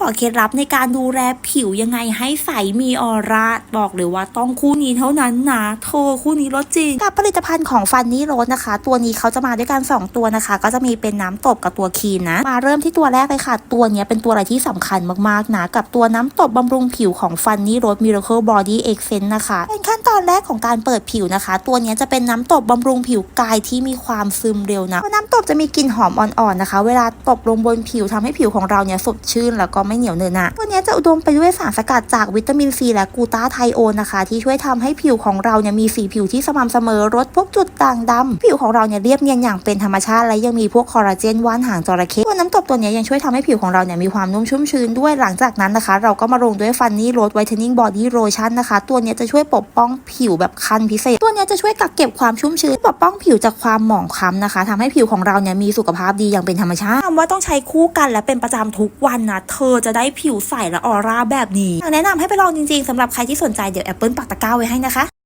บอกเคล็ดลับในการดูแลผิวยังไงให้ใสมีออร่าบอกเลยว่าต้องคู่นี้เท่านั้นนะโทรคู่นี้รสจริง กับผลิตภัณฑ์ของฟันนี่รสนะคะ ตัวนี้เขาจะมาด้วยกัน 2 ตัวนะคะ ก็จะมีเป็นน้ำตบกับตัวครีมนะ มาเริ่มที่ตัวแรกเลยค่ะ ตัวนี้เป็นตัวอะไรที่สำคัญมากๆนะกับตัวน้ำตบบำรุงผิวของฟันนี่รสมิราเคิลบอดี้เอ็กเซนนะคะเป็นขั้นตอนแรกของการเปิดผิวนะคะ ตัวนี้จะเป็นน้ำตบบำรุงผิวกายที่มีความซึมเร็วนะตัวน้ำตบจะมีกลิ่นหอมอ่อนๆนะคะ เวลาตบลงบนผิวทำให้ผิวของเราเนี่ยสดชื่นแล้วก็ไม่เหนียวเนอะหนะตัวเนี้จะอุดมไปด้วยสารสกัดจากวิตามินซีและกูตาไทโอนนะคะ ที่ช่วยทำให้ผิวของเราเนี่ยมีสีผิวที่สม่ำเสมอลดพวกจุดด่างดำผิวของเราเนี่ยเรียบเนียนอย่างเป็นธรรมชาติและยังมีพวกคอลลาเจนว่านหางจระเข้ตัวน้ำตบตัวนี้ยังช่วยทำให้ผิวของเราเนี่ยมีความนุ่มชุ่มชื้นด้วยหลังจากนั้นนะคะ เราก็มาลงด้วยฟันนี่โรสไวท์เทนนิ่งบอดี้โลชั่นนะคะ ตัวนี้จะช่วยปกป้องผิวแบบคันพิเศษ ตัวนี้จะช่วยกักเก็บความชุ่มชื้นปกป้องผิวจากความหมองคล้ำนะคะทำให้ผิวของเราเนี่ยมีสุขภาพดีอย่างเป็นธรรมชาติคำว่าต้องใช้คู่กันและเป็นประจำทุกวันนะเธอจะได้ผิวใสและออร่าแบบนี้อยากแนะนำให้ไปลองจริงๆสำหรับใครที่สนใจเดี๋ยวแอปเปิลปักตะกร้าไว้ให้นะคะ